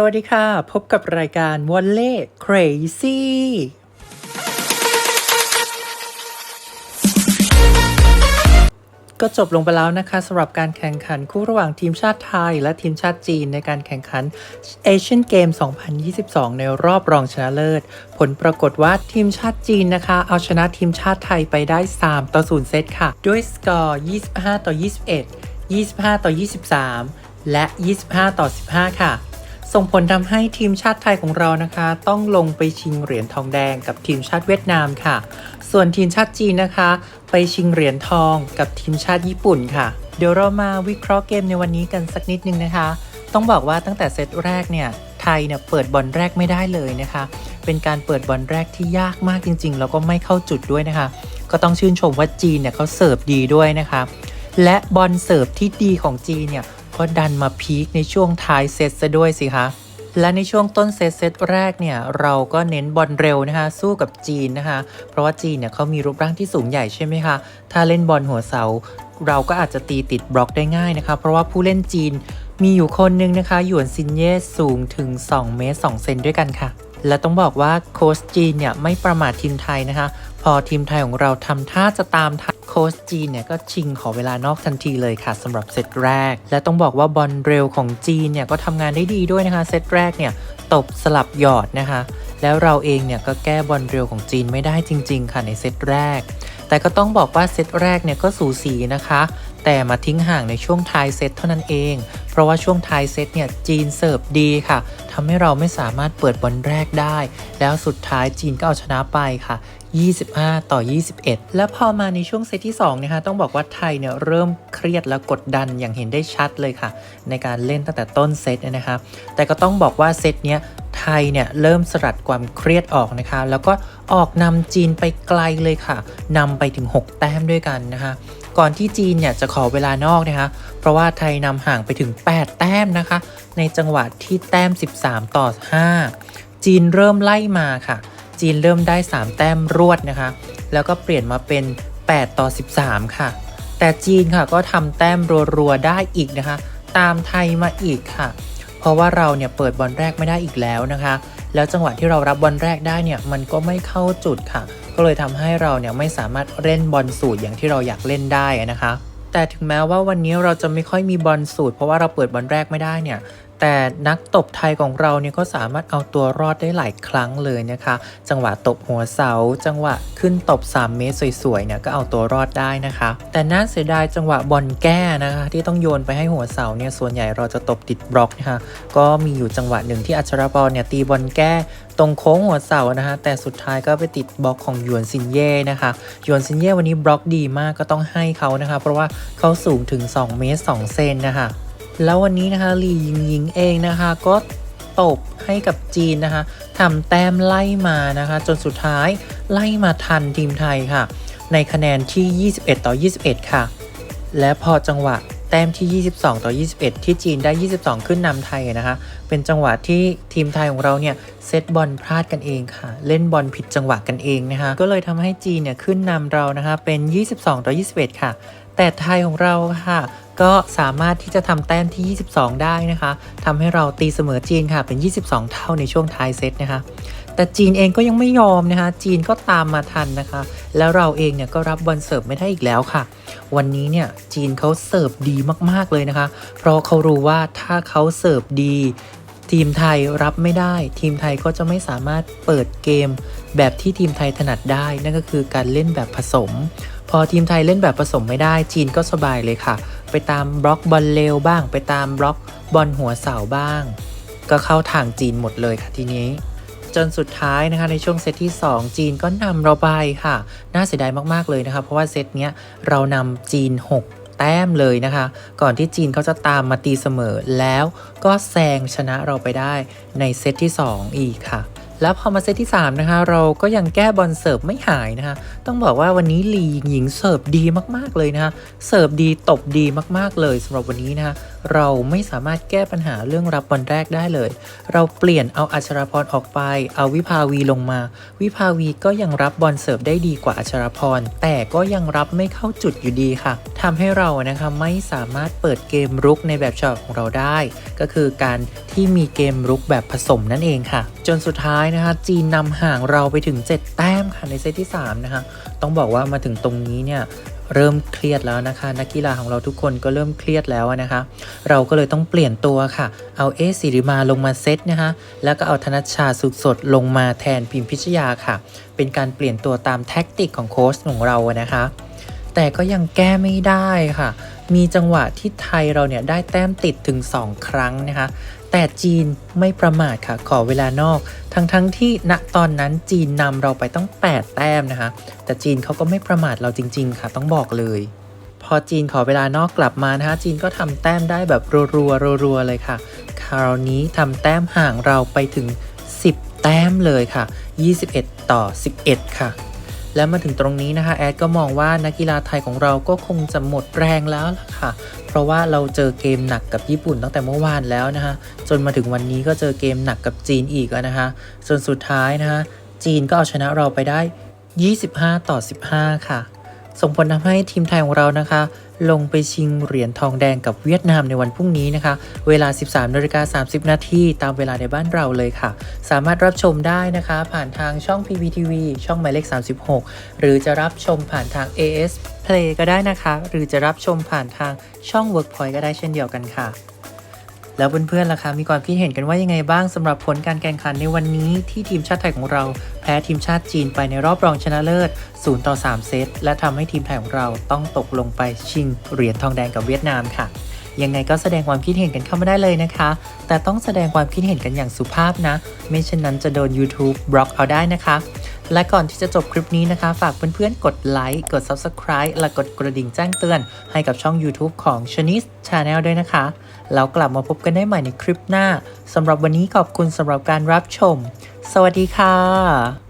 สวัสดีค่ะ พบกับรายการวอลเล่ crazy ก็จบลงไปแล้วนะคะสำหรับการแข่งขันคู่ระหว่างทีมชาติไทย และทีมชาติจีนในการแข่งขันเอเชียนเกม 2022 ในรอบรองชนะเลิศ ผลปรากฏว่าทีมชาติจีนนะคะ เอาชนะทีมชาติไทยไปได้ 3 ต่อ 0 เซตค่ะ ด้วยสกอร์ 25 ต่อ 21 25 ต่อ 23 และ 25 ต่อ 15 ค่ะ ส่งผลทำให้ทีมชาติไทยของเรานะคะ ต้องลงไปชิงเหรียญทองแดงกับทีมชาติเวียดนามค่ะ ส่วนทีมชาติจีนนะคะ ไปชิงเหรียญทองกับทีมชาติญี่ปุ่นค่ะ เดี๋ยวเรามาวิเคราะห์เกมในวันนี้กันสักนิดนึงนะคะ ต้องบอกว่าตั้งแต่เซตแรกเนี่ยไทยเนี่ยเปิดบอลแรกไม่ได้เลยนะคะ เป็นการเปิดบอลแรกที่ยากมากจริง ๆ แล้วก็ไม่เข้าจุดด้วยนะคะ ก็ต้องชื่นชมว่าจีนเนี่ยเขาเสิร์ฟดีด้วยนะคะ และบอลเสิร์ฟที่ดีของจีนเนี่ย ก็ดันมาพีคในช่วงท้ายเซตซะด้วยสิคะและในช่วงต้นเซตเซตแรกเนี่ยเราก็เน้นบอลเร็วนะคะสู้กับจีนนะคะ เพราะว่าจีนเนี่ยเขามีรูปร่างที่สูงใหญ่ใช่ไหมคะ ถ้าเล่นบอลหัวเสา เราก็อาจจะตีติดบล็อกได้ง่ายนะคะ เพราะว่าผู้เล่นจีนมีอยู่คนหนึงนะคะหยวนซินเย่สูงถึง 2 เมตร 2 เซนด้วยกันค่ะ และต้องบอกว่าโค้ชจีนเนี่ยไม่ประมาททีมไทยนะคะ พอทีมไทยของเราทำท่าจะตามทันโค้ชจีนเนี่ยก็ชิงขอเวลานอกทันทีเลยค่ะสำหรับเซตแรก และต้องบอกว่าบอลเร็วของจีนเนี่ยก็ทำงานได้ดีด้วยนะคะเซตแรกเนี่ยตบสลับหยอดนะคะ แล้วเราเองเนี่ยก็แก้บอลเร็วของจีนไม่ได้จริง ๆ ค่ะในเซตแรก แต่ก็ต้องบอกว่าเซตแรกเนี่ยก็สูสีนะคะ แต่มาทิ้งห่างในช่วงท้ายเซตเท่านั้นเอง เพราะว่าช่วงท้ายเซตเนี่ยจีนเสิร์ฟดีค่ะทำให้เราไม่สามารถเปิดบอลแรกได้ แล้วสุดท้ายจีนก็เอาชนะไปค่ะ25 ต่อ 21 และพอมาในช่วงเซตที่2นะคะต้องบอกว่าไทยเนี่ยเริ่มเครียดและกดดันอย่างเห็นได้ชัดเลยค่ะ ในการเล่นตั้งแต่ต้นเซตเนี่ยนะคะแต่ก็ต้องบอกว่าเซตเนี้ยไทยเนี่ยเริ่มสลัดความเครียดออกนะคะ แล้วก็ออกนำจีนไปไกลเลยค่ะนำไปถึง 6 แต้มด้วยกันนะคะ ก่อนที่จีนเนี่ยจะขอเวลานอกนะคะเพราะว่าไทยนำห่างไปถึง 8 แต้มนะคะ ในจังหวะที่แต้ม 13 ต่อ 5 จีนเริ่มไล่มาค่ะ จีนเริ่มได้ 3 แต้มรวดนะคะ แล้วก็เปลี่ยนมาเป็น 8 ต่อ 13 ค่ะ แต่จีนค่ะก็ทำแต้มรัวๆได้อีกนะคะ ตามไทยมาอีกค่ะ เพราะว่าเราเนี่ยเปิดบอลแรกไม่ได้อีกแล้วนะคะ แล้วจังหวะที่เรารับบอลแรกได้เนี่ยมันก็ไม่เข้าจุดค่ะ ก็เลยทำให้เราเนี่ยไม่สามารถเล่นบอลสูตรอย่างที่เราอยากเล่นได้นะคะ แต่ถึงแม้ว่าวันนี้เราจะไม่ค่อยมีบอลสูตร เพราะว่าเราเปิดบอลแรกไม่ได้เนี่ย แต่นักตบไทยของเราเนี่ยก็สามารถเอาตัวรอดได้หลายครั้งเลยนะคะ จังหวะตบหัวเสา จังหวะขึ้นตบ 3 เมตรสวยๆเนี่ยก็เอาตัวรอดได้นะคะ แต่น่าเสียดายจังหวะบอลแก้นะคะที่ต้องโยนไปให้หัวเสาเนี่ยส่วนใหญ่เราจะตบติดบล็อกนะคะก็มีอยู่จังหวะหนึ่งที่อัชรบอลเนี่ยตีบอลแก้ตรงโค้งหัวเสานะคะแต่สุดท้ายก็ไปติดบล็อกของยวนซินเย่นะคะยวนซินเย่วันนี้บล็อกดีมากก็ต้องให้เขานะคะ เพราะว่าเขาสูงถึง 2 เมตร 2 เซนนะคะ แล้ววันนี้นะคะหลี่ยิงยิงเองนะคะ ก็ตบให้กับจีนนะคะทำแต้มไล่มานะคะ จนสุดท้ายไล่มาทันทีมไทยค่ะ ในคะแนนที่ 21 ต่อ 21 ค่ะ และพอจังหวะแต้มที่ 22 ต่อ 21 ที่จีนได้ 22 ขึ้นนำไทยนะคะ เป็นจังหวะที่ทีมไทยของเราเนี่ยเซตบอลพลาดกันเองค่ะ เล่นบอลผิดจังหวะกันเองนะคะ ก็เลยทำให้จีนเนี่ยขึ้นนำเรานะคะ เป็น 22 ต่อ 21 ค่ะ แต่ไทยของเราค่ะ ก็สามารถที่จะทำแต้มที่ 22 ได้นะคะทำให้เราตีเสมอจีนค่ะเป็น 22 เท่าในช่วงท้ายเซตนะคะแต่จีนเองก็ยังไม่ยอมนะคะ จีนก็ตามมาทันนะคะ แล้วเราเองเนี่ยก็รับบอลเสิร์ฟไม่ได้อีกแล้วค่ะ วันนี้เนี่ยจีนเขาเสิร์ฟดีมากๆเลยนะคะ เพราะเขารู้ว่าถ้าเขาเสิร์ฟดี ทีมไทยรับไม่ได้ ทีมไทยก็จะไม่สามารถเปิดเกม แบบที่ทีมไทยถนัดได้ นั่นก็คือการเล่นแบบผสม พอทีมไทยเล่นแบบผสมไม่ได้จีนก็สบายเลยค่ะ ไปตามบล็อกบอลเร็วบ้าง ไปตามบล็อกบอลหัวเสาบ้าง ก็เข้าทางจีนหมดเลยค่ะทีนี้ จนสุดท้ายนะคะในช่วงเซตที่ 2 จีนก็นำเราไปค่ะ น่าเสียดายมากๆเลยนะคะเพราะว่าเซตเนี้ยเรานำจีน 6แต้มเลยนะคะ ก่อนที่จีนเขาจะตามมาตีเสมอแล้วก็แซงชนะเราไปได้ในเซตที่ 2 อีกค่ะ แล้วพอมาเซตที่ 3 นะคะ เราก็ยังแก้บอลเสิร์ฟไม่หายนะคะ ต้องบอกว่าวันนี้ลีหญิงเสิร์ฟดีมากๆเลยนะคะเสิร์ฟดีตบดีมากๆเลยสำหรับวันนี้นะคะเราไม่สามารถแก้ปัญหาเรื่องรับบอลแรกได้เลย เราเปลี่ยนเอาอัชราพรออกไป เอาวิภาวีลงมา วิภาวีก็ยังรับบอลเสิร์ฟได้ดีกว่าอัชราพรแต่ก็ยังรับไม่เข้าจุดอยู่ดีค่ะทำให้เรานะคะไม่สามารถเปิดเกมรุกในแบบฉบับของเราได้ ก็คือการที่มีเกมรุกแบบผสมนั่นเองค่ะ จนสุดท้ายนะคะจีนนำห่างเราไปถึง 7 แต้มค่ะในเซตที่ 3 นะคะ ต้องบอกว่ามาถึงตรงนี้เนี่ยเริ่มเครียดแล้วนะคะ นักกีฬาของเราทุกคนก็เริ่มเครียดแล้วนะคะ เราก็เลยต้องเปลี่ยนตัวค่ะ เอาเอสิริมาลงมาเซตนะคะ แล้วก็เอาธนัชชาสุขสดลงมาแทนพิมพิชยาค่ะ เป็นการเปลี่ยนตัวตามแท็กติกของโค้ชของเรานะคะ แต่ก็ยังแก้ไม่ได้ค่ะ มีจังหวะที่ไทยเราเนี่ยได้แต้มติดถึง 2 ครั้งนะคะ แต่จีนไม่ประมาทค่ะ ขอเวลานอก ทั้งๆทที่ณตอนนั้นจีนนำเราไปต้อง 8 แต้มนะคะ แต่จีนเขาก็ไม่ประมาทเราจริง ๆ ค่ะ ต้องบอกเลย พอจีนขอเวลานอกกลับมานะคะ จีนก็ทำแต้มได้แบบรัวๆรัวๆเลยค่ะ คราวนี้ทำแต้มห่างเราไปถึง 10 แต้มเลยค่ะ 21 ต่อ 11 ค่ะ แล้วมาถึงตรงนี้นะคะแอดก็มองว่านักกีฬาไทยของเราก็คงจะหมดแรงแล้วล่ะค่ะ เพราะว่าเราเจอเกมหนักกับญี่ปุ่นตั้งแต่เมื่อวานแล้วนะคะ จนมาถึงวันนี้ก็เจอเกมหนักกับจีนอีกอะนะคะจนสุดท้ายนะคะจีนก็เอาชนะเราไปได้ 25 ต่อ 15 ค่ะ ส่งผลทำให้ทีมไทยของเรานะคะ ลงไปชิงเหรียญทองแดงกับเวียดนามในวันพรุ่งนี้นะคะ เวลา 13นาฬิกา30 นาทีตามเวลาในบ้านเราเลยค่ะ สามารถรับชมได้นะคะ ผ่านทางช่อง PPTV ช่องหมายเลข 36 หรือจะรับชมผ่านทาง AS Play ก็ได้นะคะ หรือจะรับชมผ่านทางช่อง Workpoint ก็ได้เช่นเดียวกันค่ะ แล้วเพื่อนๆล่ะคะมีความคิดเห็นกันว่ายังไงบ้างสำหรับผลการแข่งขันในวันนี้ที่ทีมชาติไทยของเรา แพ้ทีมชาติจีนไปในรอบรองชนะเลิศ 0 ต่อ 3 เซต และทำให้ทีมไทยของเราต้องตกลงไปชิงเหรียญทองแดงกับเวียดนามค่ะยังไงก็แสดงความคิดเห็นกันเข้ามาได้เลยนะคะ แต่ต้องแสดงความคิดเห็นกันอย่างสุภาพนะ ไม่เช่นนั้นจะโดน YouTube บล็อกเอาได้นะคะ และก่อนที่จะจบคลิปนี้นะคะ ฝากเพื่อนๆ กดไลค์ กด Subscribe และกดกระดิ่งแจ้งเตือน ให้กับช่อง YouTube ของ Shanice Channel ด้วยนะคะ แล้วกลับมาพบกันได้ใหม่ในคลิปหน้าสำหรับวันนี้ขอบคุณสำหรับการรับชม สวัสดีค่ะ